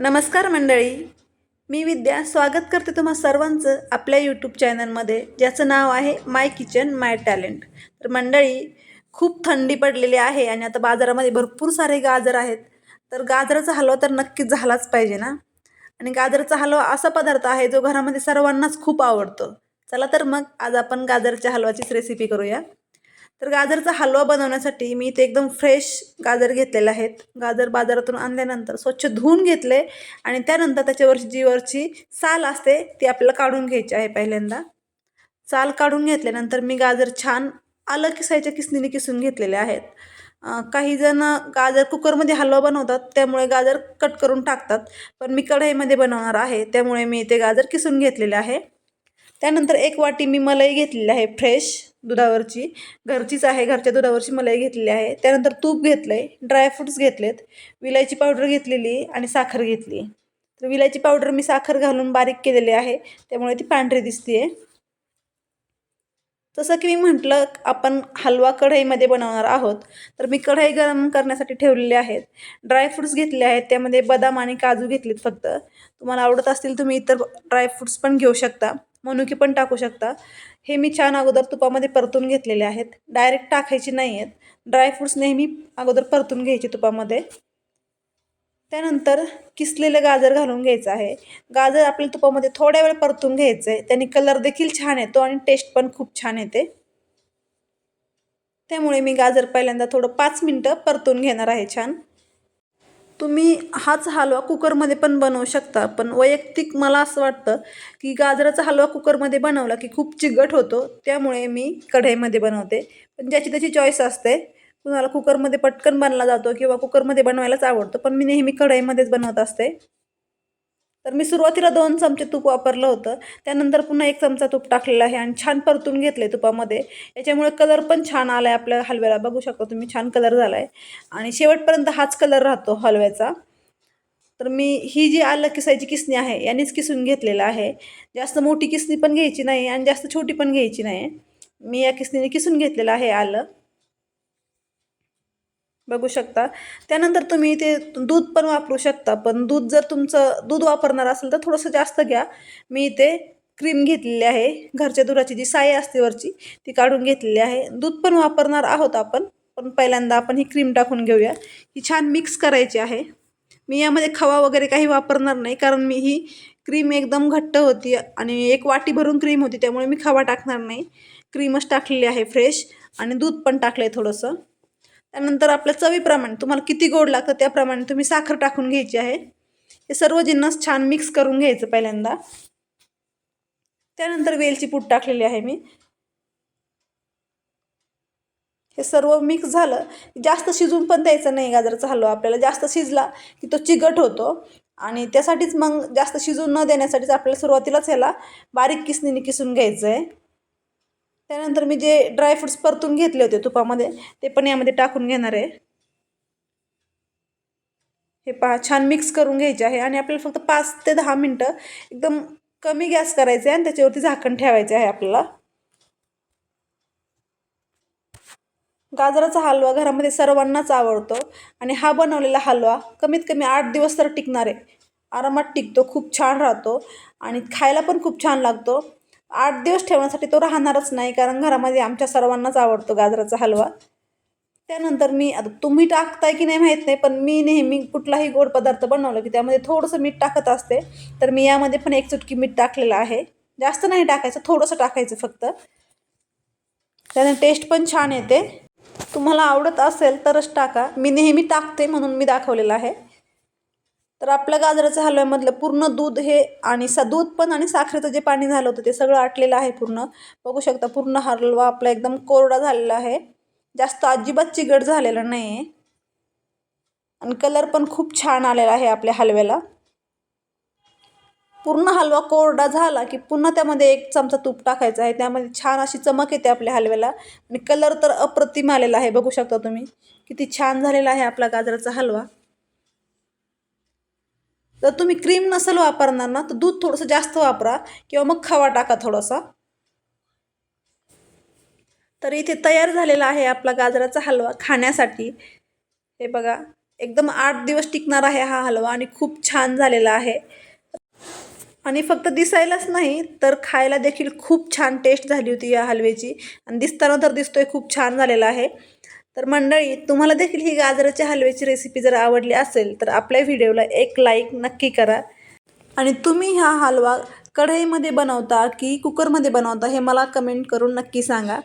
नमस्कार मंडळी. मी विद्या. स्वागत करते तुम्हा सर्वांचं आपल्या यूट्यूब चॅनलमध्ये ज्याचं नाव आहे माय किचन माय टॅलेंट तर मंडळी खूप थंडी पडलेली आहे आणि आता बाजारामध्ये भरपूर सारे गाजर आहेत. तर गाजराचा हलवा तर नक्कीच झालाच पाहिजे ना? आणि गाजराचा हलवा असा पदार्थ आहे जो घरामध्ये सर्वांनाच खूप आवडतो. चला तर मग आज आपण गाजरच्या हलवाचीच रेसिपी करूया. तर गाजरचा हलवा बनवण्यासाठी मी इथे एकदम फ्रेश गाजर घेतलेले आहेत. गाजर बाजारातून आणल्यानंतर स्वच्छ धुवून घेतले आणि त्यानंतर त्याच्यावरची जी वरची साल असते ती आपल्याला काढून घ्यायची आहे पहिल्यांदा. साल काढून घेतल्यानंतर मी गाजर छान आलं किसायच्या किसनीने किसून घेतलेले आहेत. काही जण गाजर कुकरमध्ये हलवा बनवतात त्यामुळे गाजर कट करून टाकतात पण मी कढईमध्ये बनवणार आहे त्यामुळे मी ते गाजर किसून घेतलेले आहे. त्यानंतर एक वाटी मी मलाई घेतलेली आहे फ्रेश दुधावरची. घरचीच आहे घरच्या दुधावरची मलाई घेतलेली आहे. त्यानंतर तूप घेतलं आहे ड्रायफ्रूट्स घेतलेत. विलायची पावडर घेतलेली आणि साखर घेतली. तर विलायची पावडर मी साखर घालून बारीक केलेली आहे. त्यामुळे ती पांढरी दिसते जसं की मी म्हटलं आपण हलवा कढईमध्ये बनवणार आहोत. तर मी कढई गरम करण्यासाठी ठेवलेले आहेत. ड्रायफ्रूट्स घेतले आहेत. त्यामध्ये बदाम आणि काजू घेतलेत फक्त. तुम्हाला आवडत असतील तुम्ही इतर ड्रायफ्रूट्स पण घेऊ शकता. मनुकी पण टाकू शकता. हे मी छान अगोदर तुपामध्ये परतून घेतलेले आहेत. डायरेक्ट टाकायचे नाही आहेत. ड्रायफ्रूट्स नेहमी अगोदर परतून घ्यायचे तुपामध्ये. त्यानंतर किसलेलं गाजर घालून घ्यायचं आहे. गाजर आपल्याला तुपामध्ये थोड्या वेळ परतून घ्यायचं आहे त्याने कलर देखील छान येतो आणि टेस्ट पण खूप छान येते. त्यामुळे मी गाजर पहिल्यांदा थोडं पाच मिनटं परतून घेणार आहे छान. तुम्ही हाच हलवा कुकरमध्ये पण बनवू शकता. पण वैयक्तिक मला असं वाटतं की गाजराचा हलवा कुकरमध्ये बनवला की खूप चिकट होतो त्यामुळे मी कढईमध्ये बनवते. पण ज्याची त्याची चॉईस असते. कुणाला कुकरमध्ये पटकन बनला जातो किंवा कुकरमध्ये बनवायलाच आवडतं पण मी नेहमी कढईमध्येच बनवत असते. तर मी सुरुवातीला दोन चमचे तूप वापरलं होतं. त्यानंतर पुन्हा एक चमचा तूप टाकलेला आहे आणि छान परतून घेतले तुपामध्ये. याच्यामुळे कलर पण छान आला आहे आपल्या हलव्याला. बघू शकता तुम्ही छान कलर झाला आहे आणि शेवटपर्यंत हाच कलर राहतो हलव्याचा. तर मी ही जी आलं किसायची किसणी आहे यानेच किसून घेतलेलं आहे. जास्त मोठी किसणी पण घ्यायची नाही आणि जास्त छोटी पण घ्यायची नाही. मी या किसणीने किसून घेतलेलं आहे आलं. बघू शकता. त्यानंतर तुम्ही ते दूध पण वापरू शकता पण दूध जर तुमचं दूध वापरणार असेल तर थोडंसं जास्त घ्या. मी इथे क्रीम घेतलेली आहे घरच्या दुधाची जी साई असते वरची ती काढून घेतलेली आहे. दूध पण वापरणार आहोत आपण पण पहिल्यांदा आपण ही क्रीम टाकून घेऊया. ही छान मिक्स करायची आहे. मी यामध्ये खवा वगैरे काही वापरणार नाही कारण मी ही क्रीम एकदम घट्ट होती आणि एक वाटी भरून क्रीम होती त्यामुळे मी खवा टाकणार नाही. क्रीमच टाकलेली आहे फ्रेश आणि दूध पण टाकलं आहे थोडंसं. त्यानंतर आपल्या चवीप्रमाणे तुम्हाला किती गोड लागतं त्याप्रमाणे तुम्ही साखर टाकून घ्यायची आहे. हे सर्व जिन्नस छान मिक्स करून घ्यायचं पहिल्यांदा. त्यानंतर वेलची पूड टाकलेली आहे मी. हे सर्व मिक्स झालं. जास्त शिजून पण द्यायचं नाही गाजराचा हलवा. आपल्याला जास्त शिजला की तो चिकट होतो. आणि त्यासाठीच मग जास्त शिजून न देण्यासाठीच आपल्याला सुरुवातीलाच ह्याला बारीक किसणीने किसून घ्यायचं आहे त्यानंतर मी जे ड्रायफ्रूट्स परतून घेतले होते तुपामध्ये ते पण यामध्ये टाकून घेणार आहे. हे पहा छान मिक्स करून घ्यायचे आहे आणि आपल्याला फक्त पाच ते दहा मिनटं एकदम कमी गॅस करायचं आहे आणि त्याच्यावरती झाकण ठेवायचं आहे आपल्याला. गाजराचा हलवा घरामध्ये सर्वांनाच आवडतो आणि हा बनवलेला हलवा कमीत कमी आठ दिवस तर टिकणार आहे. आरामात टिकतो खूप छान राहतो आणि खायला पण खूप छान लागतो. आठ दिवस ठेवण्यासाठी तो राहणारच नाही कारण घरामध्ये आमच्या सर्वांनाच आवडतो गाजराचा हलवा. त्यानंतर मी आता तुम्ही टाकताय की नाही माहीत नाही पण मी नेहमी कुठलाही गोड पदार्थ बनवलं की त्यामध्ये थोडंसं मीठ टाकत असते तर मी यामध्ये पण एक चुटकी मीठ टाकलेलं आहे. जास्त नाही टाकायचं थोडंसं टाकायचं फक्त. त्याने टेस्ट पण छान येते. तुम्हाला आवडत असेल तरच टाका. मी नेहमी टाकते म्हणून मी दाखवलेलं आहे. तर आपल्या गाजराच्या हलव्यामधलं पूर्ण दूध हे आणि सा दूध पण आणि साखरेचं जे पाणी झालं होतं ते सगळं आटलेलं आहे पूर्ण. बघू शकता पूर्ण हलवा आपला एकदम कोरडा झालेला आहे. जास्त अजिबात चिगट झालेला नाही आहे आणि कलर पण खूप छान आलेला आहे आपल्या हलव्याला. पूर्ण हलवा कोरडा झाला की पुन्हा त्यामध्ये एक चमचा तूप टाकायचा आहे. त्यामध्ये छान अशी चमक येते आपल्या हलव्याला. आणि कलर तर अप्रतिम आलेला आहे. बघू शकता तुम्ही. किती छान झालेला आहे आपला गाजराचा हलवा. जर तुम्ही क्रीम नसेल वापरणार ना तर दूध थोडंसं जास्त वापरा किंवा मग खवा टाका थोडासा. तर इथे तयार झालेला आहे आपला गाजराचा हलवा खाण्यासाठी. हे बघा एकदम आठ दिवस टिकणार आहे हा हलवा आणि खूप छान झालेला आहे. आणि फक्त दिसायलाच नाही तर खायला देखील खूप छान टेस्ट झाली होती या हलव्याची. आणि दिसताना तर दिसतोय खूप छान झालेला आहे. तर मंडळी तुम्हाला देखील ही गाजराच्या हलव्याची रेसिपी जर आवडली असेल तर आपल्या व्हिडिओला एक लाईक नक्की करा. आणि तुम्ही हा हलवा कढईमध्ये बनवता की कुकरमध्ये बनवता हे मला कमेंट करून नक्की सांगा.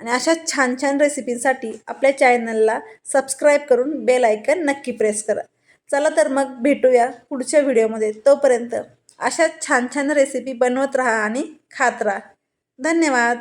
आणि अशा छान छान रेसिपींसाठी आपल्या चॅनलला सबस्क्राईब करून बेल आयकन नक्की प्रेस करा. चला तर मग भेटूया पुढच्या व्हिडिओमध्ये. तोपर्यंत अशा छान छान रेसिपी बनवत राहा आणि खात राहा. धन्यवाद!